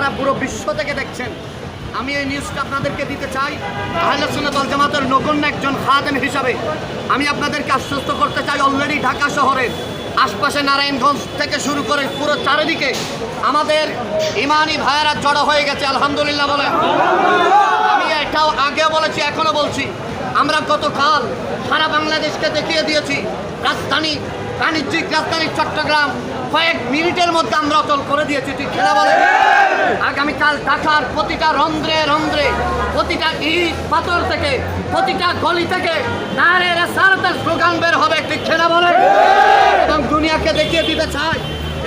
সারা পুরো বিশ্ব থেকে দেখছেন। আমি এই নিউজটা আপনাদেরকে দিতে চাই। আহলে সুন্নাত ওয়াল জামাতের নগণ্য একজন খাদেম হিসাবে। আমি আপনাদেরকে আশ্বস্ত করতে চাই অলরেডি ঢাকা শহরের আশপাশে নারায়ণগঞ্জ থেকে শুরু করে পুরো চারিদিকে আমাদের ইমানি ভাইয়েরা জড়ো হয়ে গেছে, আলহামদুলিল্লাহ বলে। আমি এটাও আগেও বলেছি এখনও বলছি। আমরা গতকাল সারা বাংলাদেশকে দেখিয়ে দিয়েছি, রাজধানী বাণিজ্যিক রাজধানী চট্টগ্রাম কয়েক মিনিটের মধ্যে আমরা অচল করে দিয়েছি, ঠিক খেলা বলে আগামীকাল ঢাকার প্রতিটা রন্ধ্রে রন্ধ্রে, প্রতিটা ইট পাথর থেকে, প্রতিটা গলি থেকে নারের সারতের স্লোগান বের হবে, ঠিক খেলা বলে এবং দুনিয়াকে দেখিয়ে দিতে চাই,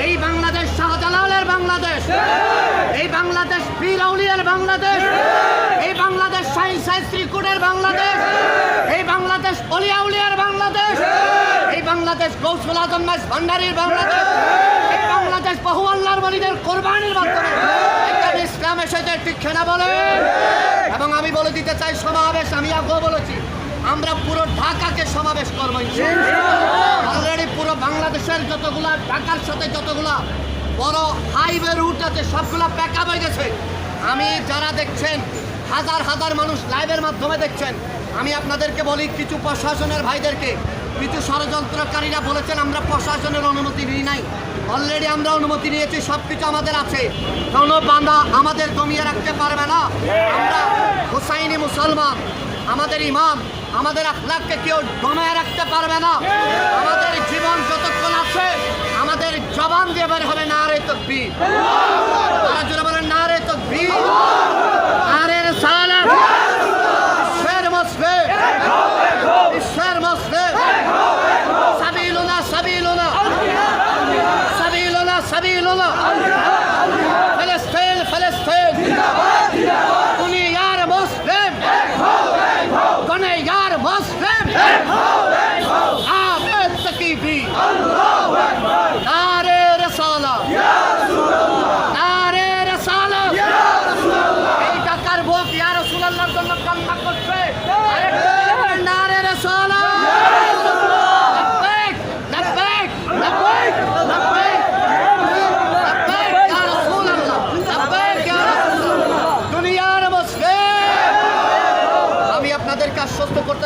এই বাংলাদেশ শাহজালালের বাংলাদেশ, এই বাংলাদেশ বীর বাংলাদেশ বাংলাদেশ শাহী শাস্ত্রী কোডের বাংলাদেশ। এই বাংলাদেশ অলিয়া উলিয়ার বাংলাদেশ। এই বাংলাদেশ গৌসুল আজম মাস ভান্ডারির বাংলাদেশ। এই বাংলাদেশ বহু আল্লাহর বলিদের কোরবানির মাধ্যমে। একটা ইসলাম এসেছে ঠিক খেলা বলে। এবং আমি বলে দিতে চাই সমাবেশ, আমি আগেও বলেছি, আমরা পুরো ঢাকাকে সমাবেশ করব অলরেডি পুরো বাংলাদেশের যতগুলা, ঢাকার সাথে যতগুলা বড় হাইওয়ে রুট আছে, সবগুলা প্যাক হয়ে গেছে। আমি, যারা দেখছেন হাজার হাজার মানুষ লাইভের মাধ্যমে দেখছেন। আমি আপনাদেরকে বলি, কিছু প্রশাসনের ভাইদেরকে, কিছু ষড়যন্ত্রকারীরা বলেছেন, আমরা প্রশাসনের অনুমতি নিই নাই। অলরেডি আমরা অনুমতি নিয়েছি সব কিছু আমাদের আছে। কোনো বাঁধা আমাদের দমিয়ে রাখতে পারবে না। আমরা হুসাইনি মুসলমান, আমাদের ইমাম, আমাদের আখলাককে কেউ দমায় রাখতে পারবে না। আমাদের জীবন যতক্ষণ আছে, আমাদের জবান দিয়ে বের হবে না রে তকবীর। তারা বলেন না রে তো তকবীর।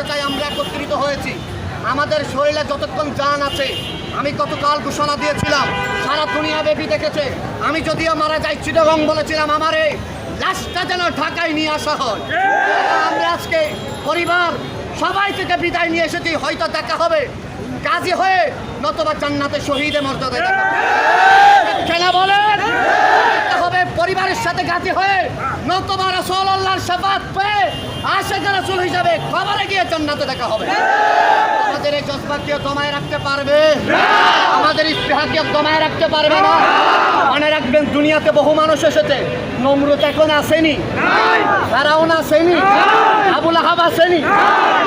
চাই আমরা একত্রিত হয়েছি। আমাদের শরীরে যতক্ষণ জান আছে, আমি গতকাল ঘোষণা দিয়েছিলাম, সারা দুনিয়া ব্যাপী দেখেছে। আমি যদিও মারা যাই চিটগং বলেছিলাম, আমার এই লাশটা যেন ঢাকায় নিয়ে আসা হয়। আমরা আজকে পরিবার সবাই থেকে বিদায় নিয়ে এসেছি, হয়তো দেখা হবে। কাজী হয়ে নতবা জান্নাতে শহীদে মর্যাদা দেখা। কেনা বলেন। হবে পরিবারের সাথে গাজী হয়ে নতবা রসুল্লাহর সাফাত পেয়ে আশেখা রসুল হিসাবে খবরে গিয়ে জান্নাতে দেখা হবে। আমাদের এই জজবাকে দমায় রাখতে পারবে। আমাদের ইস্তেহাকে দমায় রাখতে পারবে না। মনে রাখবেন দুনিয়াতে বহু মানুষ এসেছে। নমরুদ এখন আসেনি। ফেরাউন আসেনি। আবুল আহাব আসেনি।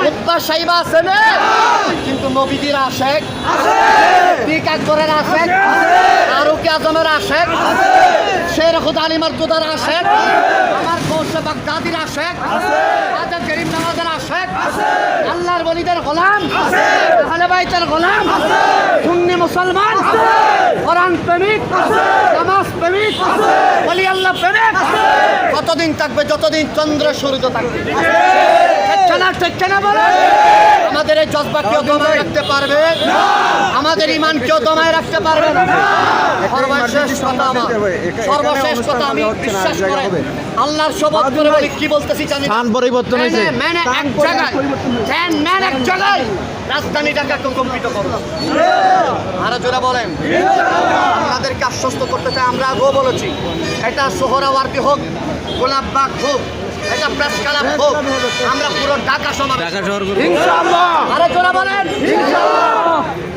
উত্তর সাইবা আসেনি। কিন্তু নবীদের আশেক। দিক আকবরের আশেক। ফারুক আজমের আশেক। শের খুদ আশেক। আমার কৌশে বাগদাদির আশেক। রাজা করিম নামাজের আল্লাহর বলিদার গোলাম। আহলে বাইতের গোলাম। সুন্নি মুসলমান। কোরআন প্রেমিক নামাজ প্রেমিক। বলি আল্লাহ প্রেমিক কতদিন থাকবে, যতদিন চন্দ্র সূর্য থাকবে। ঠিক না ঠিক না বলে? আমাদের এই জজবা কেউ দমায় রাখতে পারবে? আমাদের ইমান কেউ দমায় রাখতে পারবে না। সর্বশেষ কথা আমার। সর্বশেষ কথা আমি বিশ্বাস করে আল্লাহর শপথ করে বলি কি বলতেছি জানি। স্থান পরিবর্তন হয়েছে। এক জায়গায় ম্যান এক জায়গায় রাজধানী ঢাকাকে কম্পিত করব আরও জোরা বলেন। আপনাদেরকে আশ্বস্ত করতে চাই আমরা আগেও বলেছি এটা সোহরাওয়ার্দি হোক গোলাপবাগ হোক এটা প্রেস ক্লাব হোক আমরা পুরো ঢাকা সমাবেশ ঢাকা শহর করব। আরও জোরা বলেন।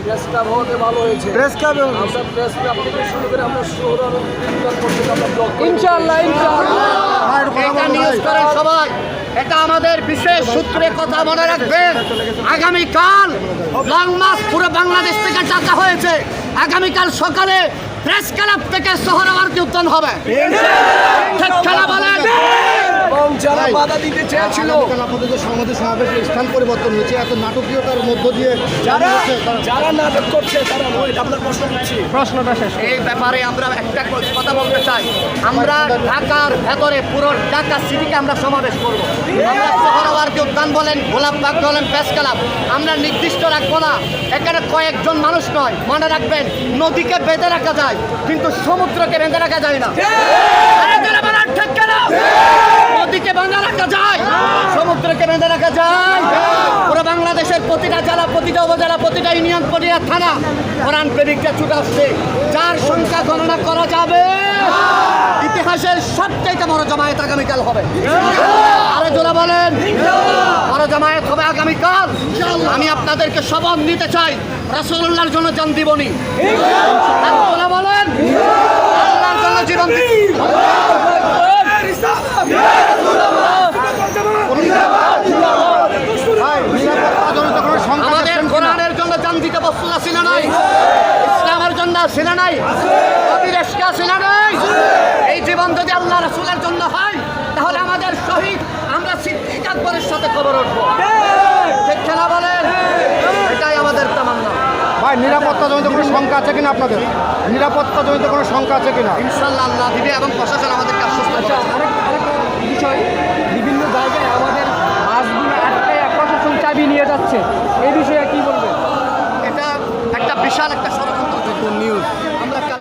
প্রেসটা হতে ভালো হয়েছে। প্রেস ক্লাবে আমরা প্রেস ক্লাব থেকে শুরু করে আমরা শহর পর্যন্ত আমরা ব্লক ইনশাআল্লাহ ইনশাআল্লাহ। এটা নিউজ করেন সবাই এটা আমাদের বিশেষ সূত্রে কথা মনে রাখবেন। আগামীকাল লং মাস পুরো বাংলাদেশ থেকে ডাকা হয়েছে। আগামীকাল সকালে প্রেস ক্লাব থেকে শহরাবার্তি উত্থান হবে। ঠিক খেলা বলেন। এবং যারা বাধা দিতে চেয়েছিল। আপনাদের যে সংহতি সমাবেশের স্থান পরিবর্তন হয়েছে। এত নাটকীয়তার মধ্য দিয়ে যারা যারা নাটক করছে তারা ওয়েট আপনার প্রশ্ন করছি। প্রশ্নটা শেষ এই ব্যাপারে আমরা একটা কথা বলতে চাই। আমরা ঢাকার ভেতরে পুরো ঢাকা সিটিকে আমরা সমাবেশ করব। আমরা সোহরাওয়ার্দী উদ্যান বলেন গোলাপবাগ বলেন প্রেস ক্লাব। আমরা নির্দিষ্ট রাখব না। এখানে কয়েকজন মানুষ নয় মনে রাখবেন নদীকে বেঁধে রাখা যায় কিন্তু সমুদ্রকে বেঁধে রাখা যায় না। বাঁধা রাখা যায়। সমুদ্রকে বেঁধে রাখা যায়। পুরো বাংলাদেশের প্রতিটা জেলা, প্রতিটা উপজেলা, প্রতিটা ইউনিয়ন, প্রতিটা থানা কোরআন প্রেমিকরা ছুটে আসছে। যার সংখ্যা গণনা করা যাবে, ইতিহাসের সবচাইতে বড় জামায়াত আগামীকাল হবে। আরে জোলা বলেন। বড় জামায়াত হবে আগামীকাল। আমি আপনাদেরকে শপথ নিতে চাই। রাসূলুল্লাহর জন্য জান দিবনি। বলেন। আল্লাহর জন্য জীবন দিব ভাই, নিরাপত্তাজনিত কোনো শঙ্কা আমাদের কোরআনের জন্য জান দিতে প্রস্তুত আছি না নাই। ইসলামের জন্য না নাই। অবিরেশকে আছে না নাই। এই জীবন যদি আল্লাহ রাসূলের জন্য হয় তাহলে আমাদের শহীদ আমরা সিদ্দিক আকবরের সাথে খবর উঠবো ঠিক খেলা বলেন? এটাই আমাদের তামান্না। ভাই নিরাপত্তাজনিত কোনো শঙ্কা আছে কিনা আপনাদের? নিরাপত্তাজনিত কোনো শঙ্কা আছে কিনা? ইনশাল্লাহ আল্লাহ দিবে এবং প্রশাসন আমাদেরকে আশ্বস্ত আচ্ছা আরেক আরেক বিষয় বিভিন্ন জায়গায় আমাদের বাসগুলো আটকায় প্রশাসন চাবি নিয়ে যাচ্ছে। এই বিষয়ে কি বলবেন। এটা একটা বিশাল একটা ষড়যন্ত্র নিউজ